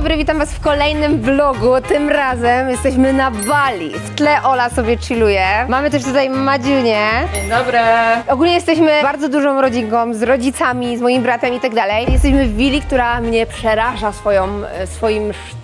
dobry, witam Was w kolejnym vlogu. Tym razem jesteśmy na Bali. W tle Ola sobie chilluje. Mamy też tutaj Madziunię. Dzień dobry. Ogólnie jesteśmy bardzo dużą rodzinką, z rodzicami, z moim bratem i tak dalej. Jesteśmy w willi, która mnie przeraża swoją, e, swoim sz-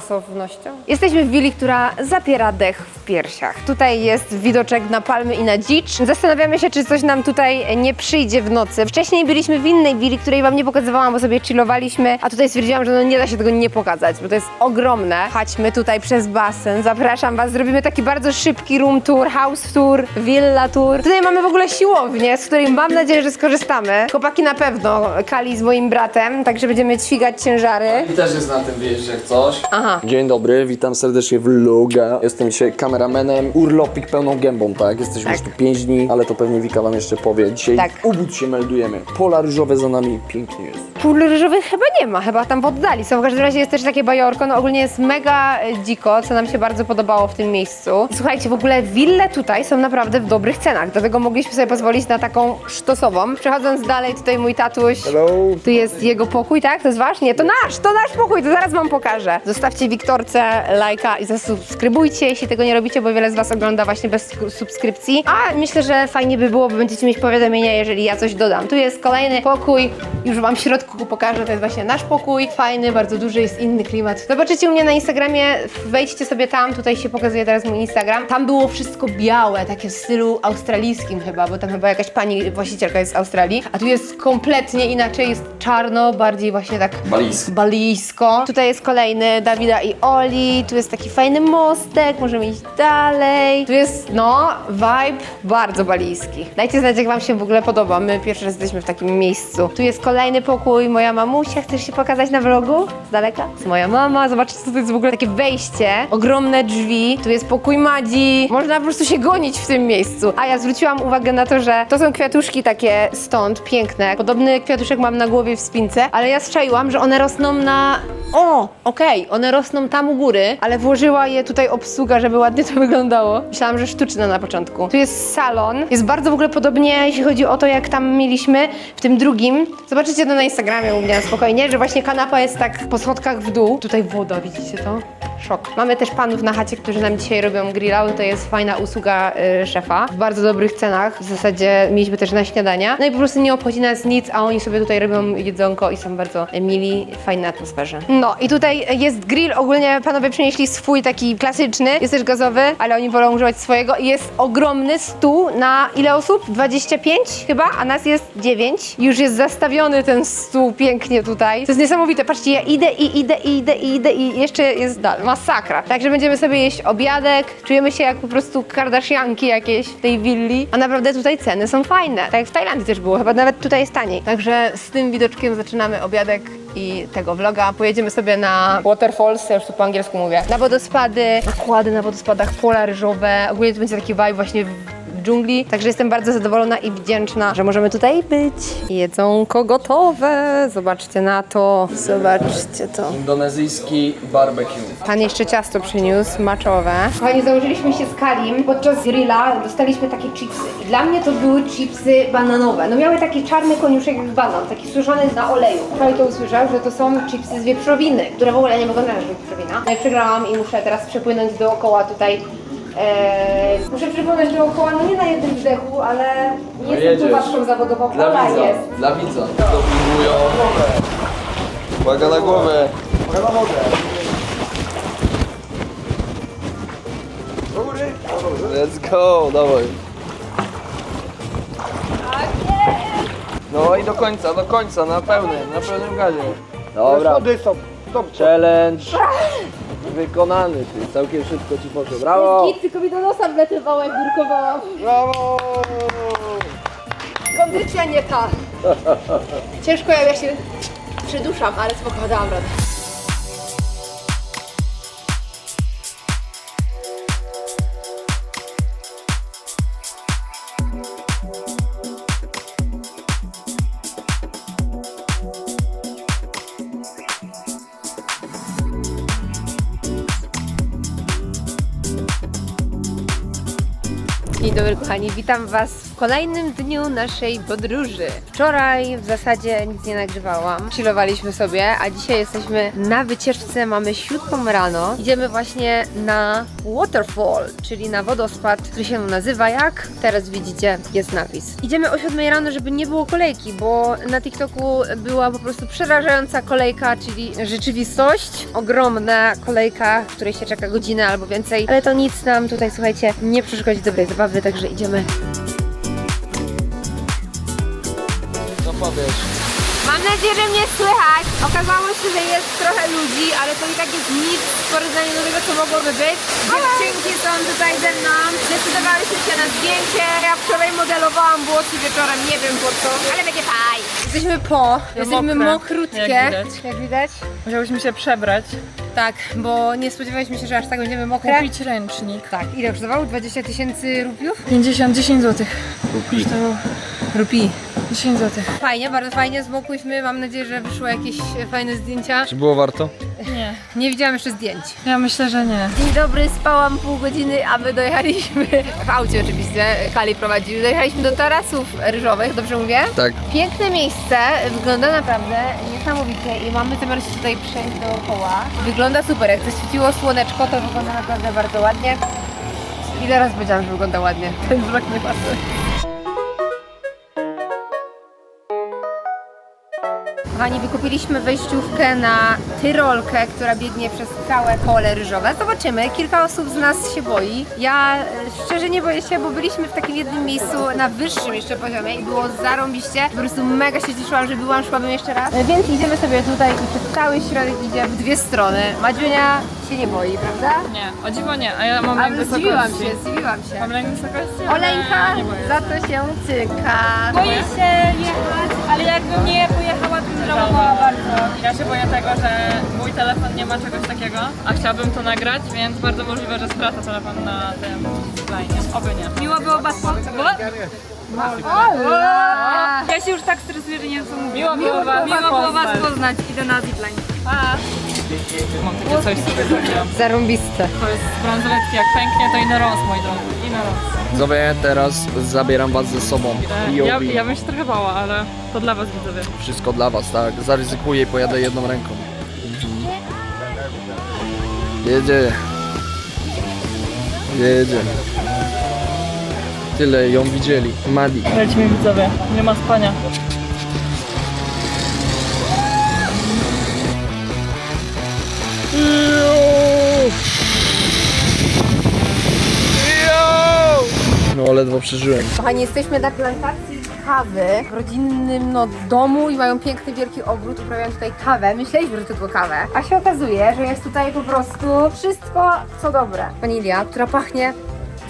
stosownością. Jesteśmy w willi, która zapiera dech w piersiach. Tutaj jest widoczek na palmy i na dzicz. Zastanawiamy się, czy coś nam tutaj nie przyjdzie w nocy. Wcześniej byliśmy w innej willi, której wam nie pokazywałam, bo sobie chillowaliśmy, a tutaj stwierdziłam, że no nie da się tego nie pokazać, bo to jest ogromne. Chodźmy tutaj przez basen, zapraszam was, zrobimy taki bardzo szybki room tour, house tour, villa tour. Tutaj mamy w ogóle siłownię, z której mam nadzieję, że skorzystamy. Chłopaki na pewno, Kali z moim bratem, także będziemy ćwigać ciężary. I też jest na tym wyjeździe jak coś. Aha. Dzień dobry, witam serdecznie w vloga. Jestem dzisiaj kameramenem. Urlopik pełną gębą, tak? Jesteśmy Tak. już tu 5 dni, ale to pewnie Wika wam jeszcze powie. Dzisiaj Tak. się meldujemy. Pola ryżowe za nami, pięknie jest. Pól ryżowych chyba nie ma, chyba tam w oddali są. W każdym razie jest też takie bajorko, no ogólnie jest mega e, dziko, co nam się bardzo podobało w tym miejscu. Słuchajcie, w ogóle wille tutaj są naprawdę w dobrych cenach, dlatego mogliśmy sobie pozwolić na taką sztosową. Przechodząc dalej, tutaj mój tatuś. Hello. Tu jest jego pokój, tak? To jest wasz? Nie, to nasz, to nasz pokój, to zaraz wam pokażę. Zostawcie Wiktorce lajka i zasubskrybujcie, jeśli tego nie robicie, bo wiele z was ogląda właśnie bez subskrypcji. A myślę, że fajnie by było, bo będziecie mieć powiadomienia, jeżeli ja coś dodam. Tu jest kolejny pokój, już wam w środku pokażę, to jest właśnie nasz pokój. Fajny, bardzo duży, jest inny klimat. Zobaczycie u mnie na Instagramie, wejdźcie sobie tam, tutaj się pokazuje teraz mój Instagram. Tam było wszystko białe, takie w stylu australijskim chyba, bo tam chyba jakaś pani właścicielka jest z Australii, a tu jest kompletnie inaczej, jest czarno, bardziej właśnie tak balijsko. Tutaj jest kolejny Dawida i Oli, tu jest taki fajny mostek, możemy iść dalej. Tu jest, no, vibe bardzo balijski. Dajcie znać, jak wam się w ogóle podoba. My pierwszy raz jesteśmy w takim miejscu. Tu jest kolejny pokój, moja mamusia. Chcesz się pokazać na vlogu? Z daleka? To jest moja mama. Zobaczcie, co to jest w ogóle takie wejście. Ogromne drzwi. Tu jest pokój Madzi. Można po prostu się gonić w tym miejscu. A ja zwróciłam uwagę na to, że to są kwiatuszki takie stąd, piękne. Podobny kwiatuszek mam na głowie w spince, ale ja strzaiłam, że one rosną na... O, okej, one rosną tam u góry, ale włożyła je tutaj obsługa, żeby ładnie to wyglądało. Myślałam, że sztuczne na początku. Tu jest salon. Jest bardzo w ogóle podobnie, jeśli chodzi o to, jak tam mieliśmy w tym drugim. Zobaczycie to na Instagramie u mnie spokojnie, że właśnie kanapa jest tak po schodkach w dół. Tutaj woda, widzicie to? Szok. Mamy też panów na chacie, którzy nam dzisiaj robią grilla. To jest fajna usługa y, szefa. W bardzo dobrych cenach. W zasadzie mieliśmy też na śniadania. No i po prostu nie obchodzi nas nic, a oni sobie tutaj robią jedzonko i są bardzo mili, w fajnej atmosferze. No i tutaj jest grill. Ogólnie panowie przynieśli swój taki klasyczny. Jest też gazowy, ale oni wolą używać swojego. Jest ogromny stół na ile osób? 25 chyba, a nas jest 9. Już jest zastawiony ten stół pięknie tutaj. To jest niesamowite. Patrzcie, ja idę i idę i idę i idę i jeszcze jest dal. Masakra. Także będziemy sobie jeść obiadek. Czujemy się jak po prostu kardashianki jakieś w tej willi. A naprawdę tutaj ceny są fajne. Tak jak w Tajlandii też było. Chyba nawet tutaj jest taniej. Także z tym widoczkiem zaczynamy obiadek i tego vloga. Pojedziemy sobie na waterfalls, ja już tu po angielsku mówię. Na wodospady, nakłady na wodospadach, pola ryżowe. Ogólnie to będzie taki vibe właśnie dżungli. Także jestem bardzo zadowolona i wdzięczna, że możemy tutaj być. Jedzonko gotowe. Zobaczcie na to. Zobaczcie to. Indonezyjski barbecue. Pan jeszcze ciasto przyniósł, maczowe. Kochani, założyliśmy się z Kalim. Podczas grilla dostaliśmy takie chipsy. I dla mnie to były chipsy bananowe. No miały taki czarny koniuszek jak banan, taki suszony na oleju. Wczoraj to usłyszał, że to są chipsy z wieprzowiny, które w ogóle nie wyglądają jak wieprzowina. No i przegrałam i muszę teraz przepłynąć dookoła tutaj. Eee, muszę przepłynąć dookoła, no nie na jednym wdechu, ale nie jestem jedziesz. pływacką zawodową. Dla Ola widza. jest. Dla widza. Dopingują. Uwaga na głowę. Uwaga na nogę. Let's go, dawaj. No i do końca, do końca, na pełnym, na pełnym gazie. Dobra. Challenge wykonany, ty. Całkiem szybko ci poszło. Brawo! Nic, tylko mi do nosa wletywało, jak nurkowałam. Brawo! Kondycja nie ta. Ciężko ja się przyduszam, ale spoko, dałam radę. Dzień dobry kochani, witam Was kolejnym dniu naszej podróży. Wczoraj w zasadzie nic nie nagrywałam. Chillowaliśmy sobie, a dzisiaj jesteśmy na wycieczce, mamy siódmą rano. Idziemy właśnie na waterfall, czyli na wodospad, który się nazywa jak? Teraz widzicie, jest napis. Idziemy o 7 rano, żeby nie było kolejki, bo na TikToku była po prostu przerażająca kolejka, czyli rzeczywistość. Ogromna kolejka, w której się czeka godzinę albo więcej, ale to nic nam tutaj, słuchajcie, nie przeszkodzi dobrej zabawy, także idziemy. Powiesz? Mam nadzieję, że mnie słychać. Okazało się, że jest trochę ludzi, ale to i tak jest nic w porównaniu do tego, co mogłoby być. Dziewczynki są tutaj ze mną. Zdecydowałyśmy się na zdjęcie. Ja wczoraj modelowałam włosy wieczorem, nie wiem po co, ale będzie faj. Jesteśmy po, jesteśmy mokre, mokrutkie. jak widać. Jak widać? Musiałyśmy się przebrać, Tak, bo nie spodziewaliśmy się, że aż tak będziemy mokre. kupić ręcznik. Tak, ile kosztował? 20 tysięcy rupiów? 50, 10 zł. Kupi. To Rupi. 10 zł. Fajnie, bardzo fajnie, zmokłyśmy. Mam nadzieję, że wyszły jakieś fajne zdjęcia. Czy było warto? Nie, Nie widziałam jeszcze zdjęć. ja myślę, że nie. Dzień dobry, spałam pół godziny, a my dojechaliśmy, w aucie oczywiście, Kali prowadził, dojechaliśmy do tarasów ryżowych, dobrze mówię? Tak. Piękne miejsce, wygląda naprawdę niesamowicie i mamy zamiar się tutaj przejść dookoła. Wygląda super, jak zaświeciło słoneczko, to wygląda naprawdę bardzo ładnie. I teraz powiedziałam, że wygląda ładnie. Ten wzrok nie patrzy. Kochani, wykupiliśmy wejściówkę na Tyrolkę, która biegnie przez całe pole ryżowe. Zobaczymy, kilka osób z nas się boi. Ja e, szczerze nie boję się, bo byliśmy w takim jednym miejscu na wyższym jeszcze poziomie i było zarąbiście. Po prostu mega się cieszyłam, że byłam, szłabym jeszcze raz. E, Więc idziemy sobie tutaj i przez cały środek idzie w dwie strony. Madziunia się nie boi, prawda? Nie, o dziwo nie, a ja mam lęk Ale zdziwiłam wysokości. się, zdziwiłam się. Mam lęk wysokości, ale Oleńka nie boję. za to się cyka. Boję się jechać, ale jakbym nie pojechała, żałowała bardzo. Ja się boję tego, że mój telefon nie ma czegoś takiego, a chciałabym to nagrać, więc bardzo możliwe, że stracę telefon na tym zblinie. Oby nie. Miło było was. Ja się już tak stresuję, że nie wiem co mówię. Miło było was Miło było was poznać. poznać. Idę na zipline. Pa! Mam takie coś sobie zrobiłam. Zarąbiste. To jest bransoletki, jak pęknie to i na roz, moi drodzy. I na roz. Zobaczę, teraz zabieram was ze sobą. Ja, ja bym się trochę bała, ale to dla was widzowie. Wszystko dla was, tak. Zaryzykuję i pojadę jedną ręką. Jedzie. Jedzie. Tyle ją widzieli. Madi. Lecimy widzowie, nie ma spania. Ledwo przeżyłem. Kochani, jesteśmy na plantacji kawy w rodzinnym no, domu i mają piękny, wielki ogród, uprawiają tutaj kawę. Myśleliśmy, że tylko kawę, a się okazuje, że jest tutaj po prostu wszystko, co dobre. Wanilia, która pachnie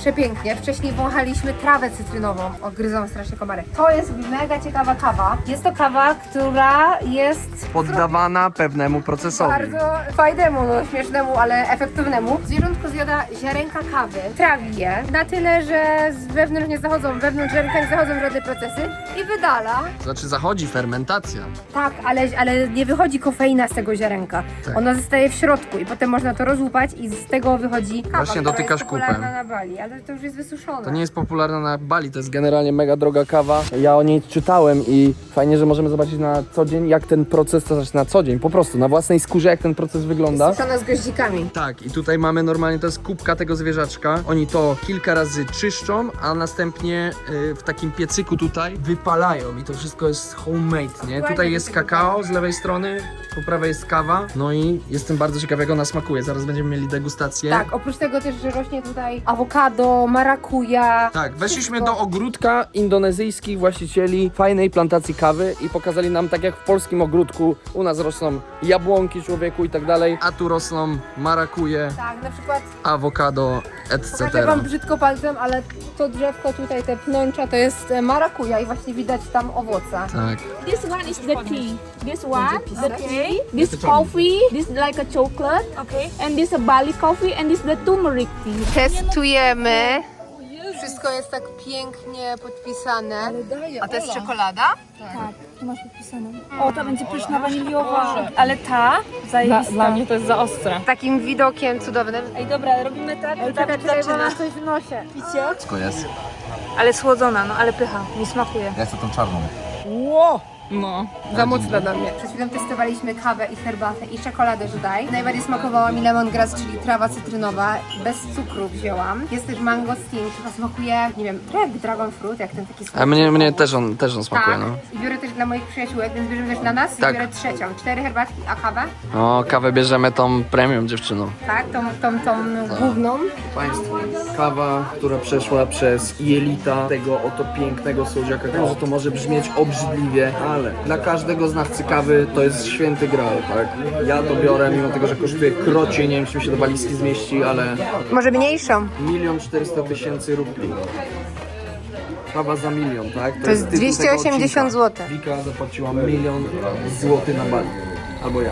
przepięknie. Wcześniej wąchaliśmy trawę cytrynową. O, gryzą strasznie komary. To jest mega ciekawa kawa. Jest to kawa, która jest Poddawana pewnemu procesowi. bardzo fajnemu, no śmiesznemu, ale efektywnemu. Zwierzątko zjada ziarenka kawy, trawi je na tyle, że z wewnątrz nie zachodzą, wewnątrz ziarenka nie zachodzą żadne procesy i wydala. Znaczy zachodzi fermentacja. Tak, ale, ale nie wychodzi kofeina z tego ziarenka. Tak. Ona zostaje w środku i potem można to rozłupać i z tego wychodzi kawa, Właśnie która dotykasz jest popularna kupę. na Bali, ale to już jest wysuszone. To nie jest popularna na Bali, to jest generalnie mega droga kawa. Ja o niej czytałem i fajnie, że możemy zobaczyć na co dzień, jak ten proces, to znaczy na co dzień, po prostu na własnej skórze, jak ten proces wygląda. Suszona z goździkami. Tak, i tutaj mamy normalnie, to jest kubka tego zwierzaczka. Oni to kilka razy czyszczą, a następnie y, w takim piecyku tutaj wypalają i to wszystko jest homemade, nie? Tutaj jest kakao z lewej strony, po prawej jest kawa. No i jestem bardzo ciekaw, jak ona smakuje. Zaraz będziemy mieli degustację. Tak, oprócz tego też, że rośnie tutaj awokado, marakuja. Tak, weszliśmy do ogródka indonezyjskich właścicieli fajnej plantacji kawy i pokazali nam, tak jak w polskim ogródku, u nas rosną jabłonki człowieku i tak dalej, a tu rosną marakuje, Tak, na przykład awokado, etc. Pokażę wam brzydko palcem, ale to drzewko tutaj, te pnącza, to jest e, marakuja i właśnie widać tam owoce. Tak. This one is the tea. This one, the tea. This coffee. This like a chocolate. Okay. And this a Bali coffee. And this the turmeric tea. Testujemy. Wszystko jest tak pięknie podpisane. A to jest czekolada? O, ta będzie pyszna waniliowa. Ale ta Dla, zajebista. dla mnie to jest za ostre. Takim widokiem cudownym. Ej, dobra, robimy tak, Ej, tak czekaj, czekaj, bo zaczyna. mam coś w nosie. Picie? Wszystko jest. Ale słodzona, no ale pycha, mi smakuje. Ja chcę tą czarną. No. Za mocna dla mnie. Przed chwilą testowaliśmy kawę i herbatę i czekoladę tutaj. Najbardziej smakowała mi lemongrass, czyli trawa cytrynowa. Bez cukru wzięłam. Jest też mango steam, która smakuje, nie wiem, trochę jak dragon fruit, jak ten taki A mnie, mnie też on, też on smakuje, Tak. no. I biorę też dla moich przyjaciółek, więc bierzemy też na nas Tak. i biorę trzecią. Cztery herbatki, a kawę? O, kawę bierzemy tą premium dziewczyną. Tak, tą, tą, tą główną. Państwu, kawa, która przeszła przez jelita tego oto pięknego słodziaka, że to może brzmieć obrzydliwie, ale dla każdego znawcy kawy to jest święty graal, tak? Ja to biorę, mimo tego, że kosztuje krocie, nie wiem czy mi się do walizki zmieści, ale Może mniejszą. milion czterysta tysięcy rubli. Kawa za milion, tak? To jest tytuł tego 280 odcinka. złotych. Wika zapłaciła milion złotych na Bali. Albo ja.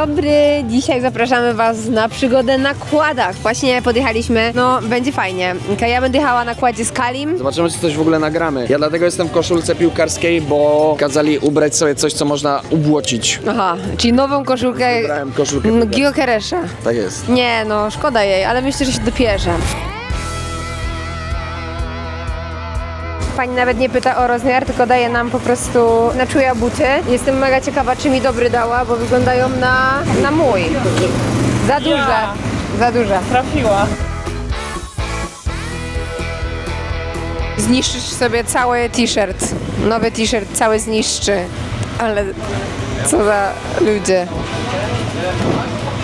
Dobry, dzisiaj zapraszamy Was na przygodę na kładach. Właśnie podjechaliśmy, no będzie fajnie. Ja będę jechała na kładzie z Kalim. Zobaczymy, czy coś w ogóle nagramy. Ja dlatego jestem w koszulce piłkarskiej, bo kazali ubrać sobie coś, co można ubłocić. Aha, czyli nową koszulkę Wybrałem koszulkę. Gio Keresza. Tak jest. Nie no, szkoda jej, ale myślę, że się dopierze. Pani nawet nie pyta o rozmiar, tylko daje nam po prostu na czuja buty. Jestem mega ciekawa, czy mi dobry dała, bo wyglądają na, na mój. Za duże. Za duże. Trafiła. Zniszczysz sobie cały t-shirt. Nowy t-shirt cały zniszczy. Ale co za ludzie.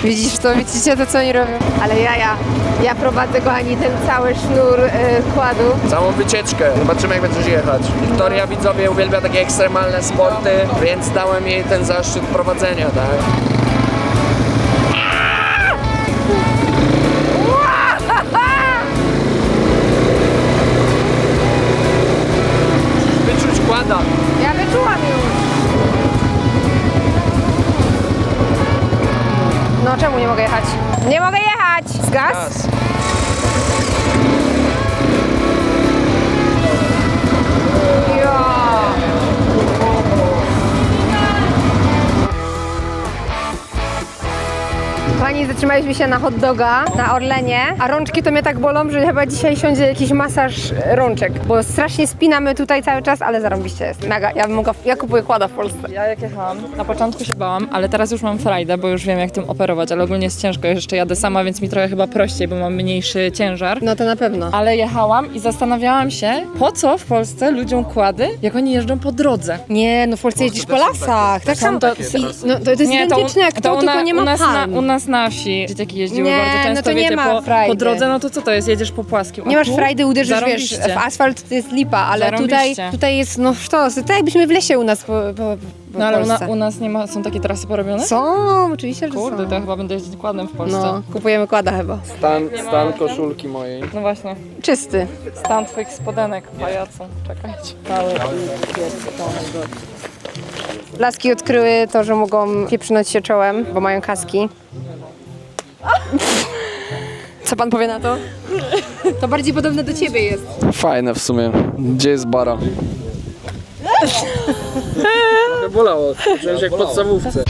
Widzisz to? Widzicie to, co oni robią? Ale ja, ja, ja prowadzę, kochani, ten cały sznur y, kładu. Całą wycieczkę. Zobaczymy, jak będziesz jechać. Wiktoria, widzowie, uwielbia takie ekstremalne sporty, więc dałem jej ten zaszczyt prowadzenia, tak? Wyczuć kłada. Ja wyczułam już. No czemu nie mogę jechać? Nie mogę jechać! Gaz? Gaz. Pani, zatrzymaliśmy się na hot doga na Orlenie, a rączki to mnie tak bolą, że chyba dzisiaj siądzie jakiś masaż rączek, bo strasznie spinamy tutaj cały czas, ale zarąbiście jest. Mega, ja bym mogła, ja kupuję kłada w Polsce. Ja jak jechałam, na początku się bałam, ale teraz już mam frajdę, bo już wiem jak tym operować, ale ogólnie jest ciężko, jeszcze jadę sama, więc mi trochę chyba prościej, bo mam mniejszy ciężar. No to na pewno. Ale jechałam i zastanawiałam się, po co w Polsce ludziom kłady, jak oni jeżdżą po drodze. Nie, no w Polsce jeździsz po lasach, tak samo. to- I, no to, to jest identyczne jak to, u tylko nie u ma nas, na, u nas na wsi dzieciaki jeździły Nie, bardzo no często, to nie wiecie, ma po, frajdy. po drodze, no to co to jest, jedziesz po płaskim. a Nie masz tu frajdy, uderzysz, wiesz, zarąbiście. w asfalt to jest lipa, ale tutaj, Zarąbiście. tutaj jest, no sztos, tak jakbyśmy w lesie u nas po, po, po No ale u, na, Polsce. u nas nie ma, są takie trasy porobione? Są, oczywiście, że Kurde, są. to ja chyba będę jeździć kładem w Polsce. No, kupujemy kłada chyba. Stan, stan koszulki mojej. No właśnie, Czysty. stan twoich spodenek, pajacu. Czekajcie. Laski odkryły to, że mogą pieprznąć się czołem, bo mają kaski. Co pan powie na to? To bardziej podobne do ciebie jest. Fajne w sumie. Gdzie jest bara? Bolało, przecież jak podstawówce.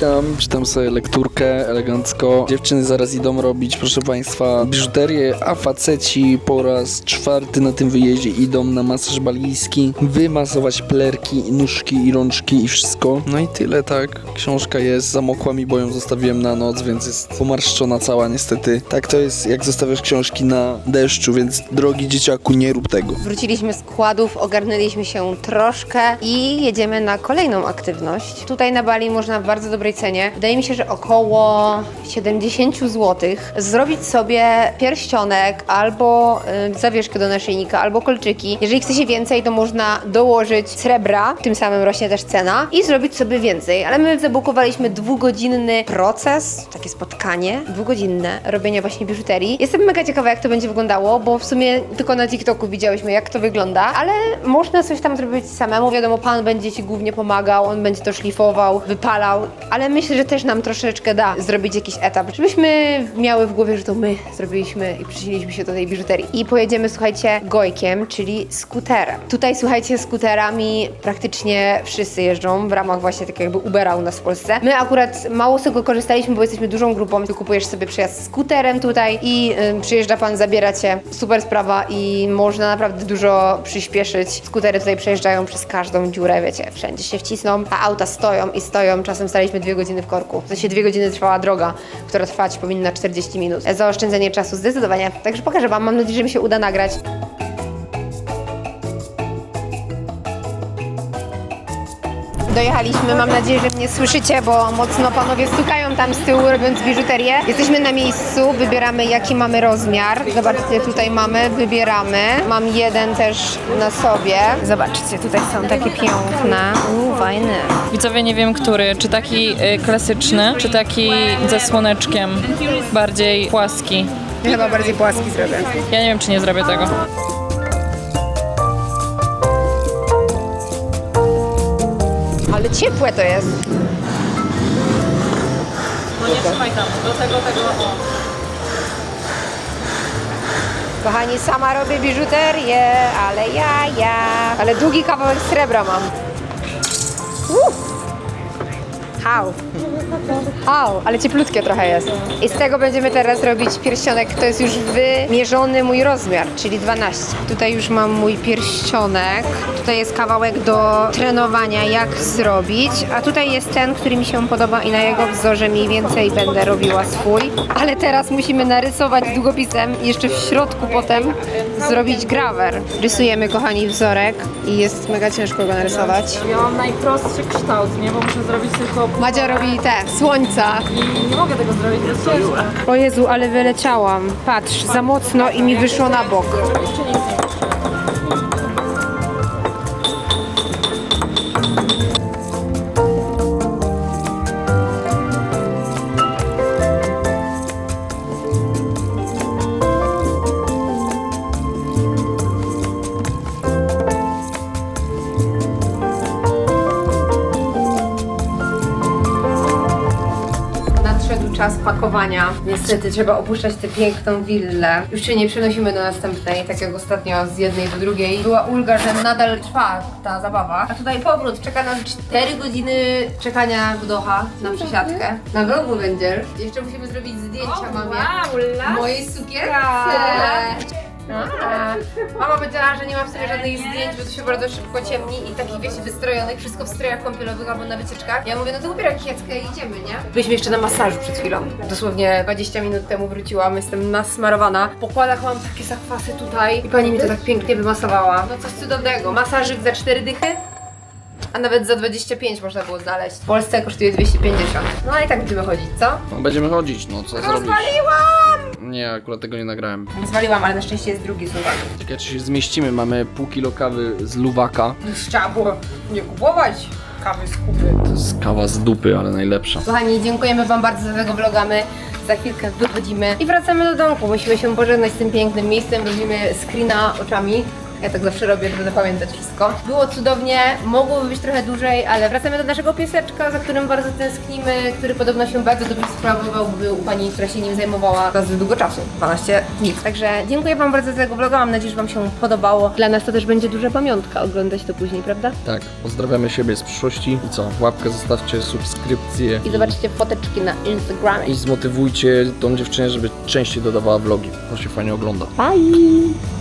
Witam, czytam sobie lekturkę elegancko. Dziewczyny zaraz idą robić, proszę Państwa, biżuterię, a faceci po raz czwarty na tym wyjeździe idą na masaż balijski, wymasować plerki, nóżki i rączki i wszystko. No i tyle, tak. Książka jest, zamokła mi, bo ją zostawiłem na noc, więc jest pomarszczona cała niestety. Tak to jest, jak zostawiasz książki na deszczu, więc drogi dzieciaku, nie rób tego. Wróciliśmy z kładów, ogarnęliśmy się troszkę i jedziemy na kolejną aktywność. Tutaj na Bali można bardzo dobrej dobrej cenie. Wydaje mi się, że około 70 zł zrobić sobie pierścionek albo y, zawieszkę do naszyjnika, albo kolczyki. Jeżeli chce się więcej, to można dołożyć srebra, tym samym rośnie też cena i zrobić sobie więcej. Ale my zabukowaliśmy dwugodzinny proces, takie spotkanie, dwugodzinne robienia właśnie biżuterii. Jestem mega ciekawa, jak to będzie wyglądało, bo w sumie tylko na TikToku widziałyśmy, jak to wygląda, ale można coś tam zrobić samemu. Wiadomo, pan będzie ci głównie pomagał, on będzie to szlifował, wypalał, ale myślę, że też nam troszeczkę da zrobić jakiś etap, żebyśmy miały w głowie, że to my zrobiliśmy i przyczyniliśmy się do tej biżuterii. I pojedziemy, słuchajcie, gojkiem, czyli skuterem. Tutaj, słuchajcie, skuterami praktycznie wszyscy jeżdżą w ramach właśnie tak jakby Ubera u nas w Polsce. My akurat mało z tego korzystaliśmy, bo jesteśmy dużą grupą. Ty kupujesz sobie przejazd skuterem tutaj i ym, przyjeżdża pan, zabiera cię. Super sprawa i można naprawdę dużo przyspieszyć. Skutery tutaj przejeżdżają przez każdą dziurę, wiecie, wszędzie się wcisną, a auta stoją i stoją. Czasem staliśmy dwie godziny w korku. W sensie dwie godziny trwała droga, która trwać powinna 40 minut. Za oszczędzenie czasu zdecydowanie. Także pokażę wam, mam nadzieję, że mi się uda nagrać. Dojechaliśmy, mam nadzieję, że mnie słyszycie, bo mocno panowie stukają tam z tyłu, robiąc biżuterię. Jesteśmy na miejscu, wybieramy jaki mamy rozmiar. Zobaczcie, tutaj mamy, wybieramy. Mam jeden też na sobie. Zobaczcie, tutaj są takie piękne. Uuu, fajny. Widzowie, nie wiem który, czy taki y, klasyczny, czy taki ze słoneczkiem, bardziej płaski. Chyba bardziej płaski zrobię. Ja nie wiem, czy nie zrobię tego. Ale ciepłe to jest. No nie trzymaj tam, do tego, tego, o. Kochani, sama robię biżuterię, ale ja, ja. Ale długi kawałek srebra mam. Uh! How? How? Ale cieplutkie trochę jest. I z tego będziemy teraz robić pierścionek. To jest już wymierzony mój rozmiar, czyli 12. Tutaj już mam mój pierścionek. Tutaj jest kawałek do trenowania, jak zrobić. A tutaj jest ten, który mi się podoba i na jego wzorze mniej więcej będę robiła swój. Ale teraz musimy narysować długopisem i jeszcze w środku potem zrobić grawer. Rysujemy, kochani, wzorek i jest mega ciężko go narysować. Ja mam najprostszy kształt, nie? Bo muszę zrobić tylko... Madzia robi te, słońca. Nie mogę tego zrobić, to jest ciężko. O Jezu, ale wyleciałam. Patrz, za mocno i mi wyszło na bok. Jeszcze nic nie. Czas pakowania. Niestety trzeba opuszczać tę piękną willę. Już się nie przenosimy do następnej, tak jak ostatnio z jednej do drugiej. Była ulga, że nadal trwa ta zabawa. A tutaj powrót. Czeka nas 4 godziny czekania w Doha na przesiadkę. Na vlogu będzie. Jeszcze musimy zrobić zdjęcia mamie. Mojej sukience. A, Mama powiedziała, że nie mam w sobie żadnych zdjęć, bo to się bardzo szybko ciemni i takich wiecie wystrojonych, wszystko w strojach kąpielowych albo na wycieczkach. Ja mówię, no to ubieraj kieckę i idziemy, nie? Byliśmy jeszcze na masażu przed chwilą. Dosłownie 20 minut temu wróciłam, jestem nasmarowana. W pokładach mam takie zakwasy tutaj i pani mi to tak pięknie wymasowała. No coś cudownego. Masażyk za 4 dychy? A nawet za 25 można było znaleźć. W Polsce kosztuje 250. No i tak będziemy chodzić, co? No, będziemy chodzić, no co zrobić? Rozwaliłam! Nie, akurat tego nie nagrałem. Zwaliłam, ale na szczęście jest drugi złowak. Czekaj, czy się zmieścimy. Mamy pół kilo kawy z luwaka. Już trzeba było nie kupować kawy z kupy. To jest kawa z dupy, ale najlepsza. Kochani, dziękujemy Wam bardzo za tego vloga. My za chwilkę wychodzimy i wracamy do domku. Musimy się pożegnać z tym pięknym miejscem. Robimy screena oczami. Ja tak zawsze robię, żeby zapamiętać wszystko. Było cudownie, mogłoby być trochę dłużej, ale wracamy do naszego pieseczka, za którym bardzo tęsknimy, który podobno się bardzo dobrze sprawował, był u pani, która się nim zajmowała bardzo długo czasu, 12 dni. Także dziękuję Wam bardzo za tego vloga, mam nadzieję, że Wam się podobało. Dla nas to też będzie duża pamiątka oglądać to później, prawda? Tak, pozdrawiamy siebie z przyszłości. I co? Łapkę zostawcie, subskrypcję. I zobaczcie foteczki na Instagramie. I zmotywujcie tą dziewczynę, żeby częściej dodawała vlogi. To się fajnie ogląda. Bye!